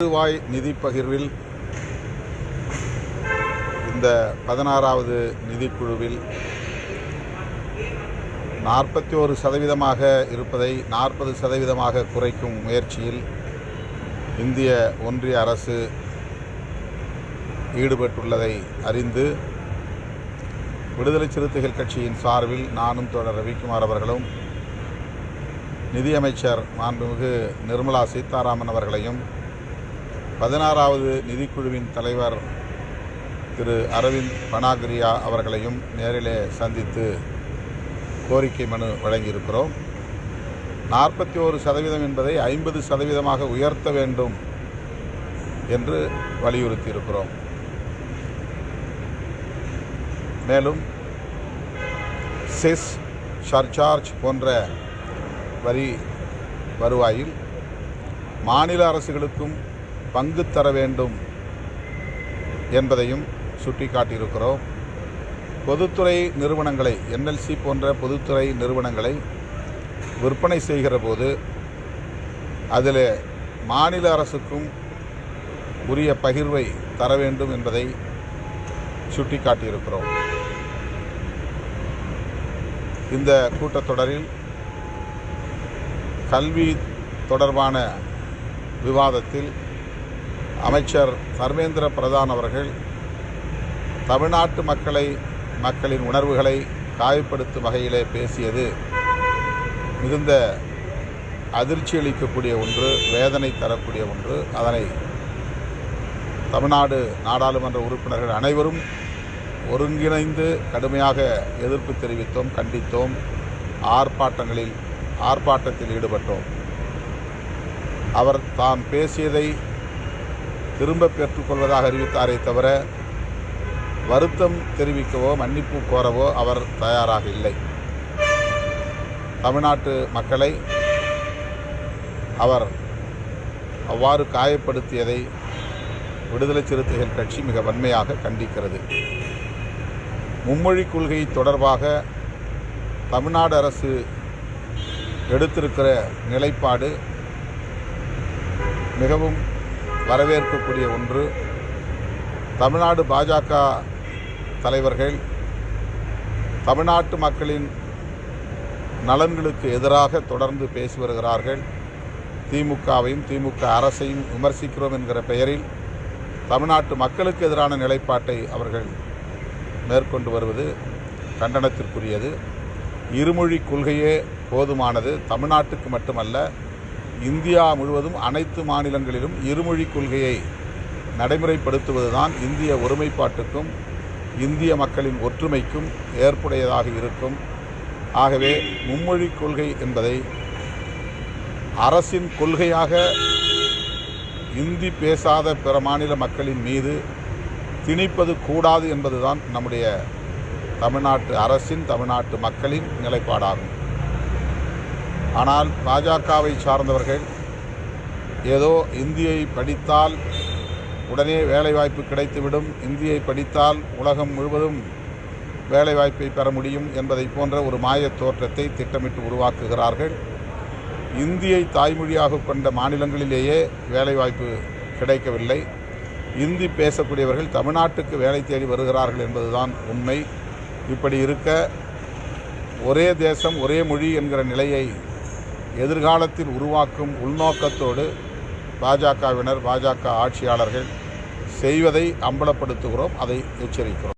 வருவாய் நிதி பகிர்வில் இந்த பதினாறாவது நிதிக்குழுவில் நாற்பத்தி ஒரு சதவீதமாக இருப்பதை நாற்பது சதவீதமாக குறைக்கும் முயற்சியில் இந்திய ஒன்றிய அரசு ஈடுபட்டுள்ளதை அறிந்து விடுதலை சிறுத்தைகள் கட்சியின் சார்பில் நானும் தொடர் ரவிக்குமார் அவர்களும் நிதியமைச்சர் மாண்புமிகு நிர்மலா சீதாராமன் அவர்களையும் பதினாறாவது நிதிக்குழுவின் தலைவர் திரு அரவிந்த் பனாகிரியா அவர்களையும் நேரிலே சந்தித்து கோரிக்கை மனு வழங்கியிருக்கிறோம். நாற்பத்தி ஓரு சதவீதம் என்பதை ஐம்பது சதவீதமாக உயர்த்த வேண்டும் என்று வலியுறுத்தியிருக்கிறோம். மேலும் செஸ் சர்சார்ஜ் போன்ற வரி வருவாயில் மாநில அரசுகளுக்கும் பங்கு தர வேண்டும் என்பதையும் சுட்டிக்காட்டியிருக்கிறோம். பொதுத்துறை நிறுவனங்களை என்எல்சி போன்ற பொதுத்துறை நிறுவனங்களை விற்பனை செய்கிற போது அதில் மாநில அரசுக்கும் உரிய பகிர்வை தர வேண்டும் என்பதை சுட்டிக்காட்டியிருக்கிறோம். இந்த கூட்டத்தொடரில் கல்வி தொடர்பான விவாதத்தில் அமைச்சர் தர்மேந்திர பிரதான் அவர்கள் தமிழ்நாட்டு மக்களை மக்களின் உணர்வுகளை காயப்படுத்தும் வகையிலே பேசியது. மிகுந்த அதிர்ச்சி அளிக்கக்கூடிய ஒன்று வேதனை தரக்கூடிய ஒன்று. அதனை தமிழ்நாடு நாடாளுமன்ற உறுப்பினர்கள் அனைவரும் ஒருங்கிணைந்து கடுமையாக எதிர்ப்பு தெரிவித்தோம் கண்டித்தோம். ஆர்ப்பாட்டங்களில் ஆர்ப்பாட்டத்தில் ஈடுபட்டோம். அவர் தாம் பேசியதை திரும்ப பெற்றுக்கொள்வதாக அறிவித்தாரே தவிர வருத்தம் தெரிவிக்கவோ மன்னிப்பு கோரவோ அவர் தயாராக இல்லை. தமிழ்நாட்டு மக்களை அவர் அவ்வாறு காயப்படுத்தியதை விடுதலை சிறுத்தைகள் கட்சி மிக வன்மையாக கண்டிக்கிறது. மும்மொழி கொள்கை தொடர்பாக தமிழ்நாடு அரசு எடுத்திருக்கிற நிலைப்பாடு மிகவும் வரவேற்கக்கூடிய ஒன்று தமிழ்நாடு பாஜக தலைவர்கள் தமிழ்நாட்டு மக்களின் நலன்களுக்கு எதிராக தொடர்ந்து பேசி வருகிறார்கள். திமுகவையும் திமுக அரசையும் விமர்சிக்கிறோம் என்கிற பெயரில் தமிழ்நாட்டு மக்களுக்கு எதிரான நிலைப்பாட்டை அவர்கள் மேற்கொண்டு வருவது கண்டனத்திற்குரியது. இருமொழி கொள்கையே போதுமானது. தமிழ்நாட்டுக்கு மட்டுமல்ல இந்தியா முழுவதும் அனைத்து மாநிலங்களிலும் இருமொழி கொள்கையை நடைமுறைப்படுத்துவதுதான் இந்திய ஒருமைப்பாட்டுக்கும் இந்திய மக்களின் ஒற்றுமைக்கும் ஏற்புடையதாக இருக்கும். ஆகவே மும்மொழி கொள்கை என்பதை அரசின் கொள்கையாக இந்தி பேசாத பிற மாநில மக்களின் மீது திணிப்பது கூடாது என்பதுதான் நம்முடைய தமிழ்நாட்டு அரசின் தமிழ்நாட்டு மக்களின் நிலைப்பாடாகும். ஆனால் பாஜகவை சார்ந்தவர்கள் ஏதோ இந்தியை படித்தால் உடனே வேலைவாய்ப்பு கிடைத்துவிடும். இந்தியை படித்தால் உலகம் முழுவதும் வேலைவாய்ப்பை பெற முடியும் என்பதை போன்ற ஒரு மாயத் தோற்றத்தை திட்டமிட்டு உருவாக்குகிறார்கள். இந்தியை தாய்மொழியாக கொண்ட மாநிலங்களிலேயே வேலைவாய்ப்பு கிடைக்கவில்லை. இந்தி பேசக்கூடியவர்கள் தமிழ்நாட்டுக்கு வேலை தேடி வருகிறார்கள் என்பதுதான் உண்மை. இப்படி இருக்க ஒரே தேசம் ஒரே மொழி என்கிற நிலையை எதிர்காலத்தில் உருவாக்கும் உள்நோக்கத்தோடு பாஜகவினர் பாஜக ஆட்சியாளர்கள் செய்வதை அம்பலப்படுத்துகிறோம் அதை எச்சரிக்கிறோம்.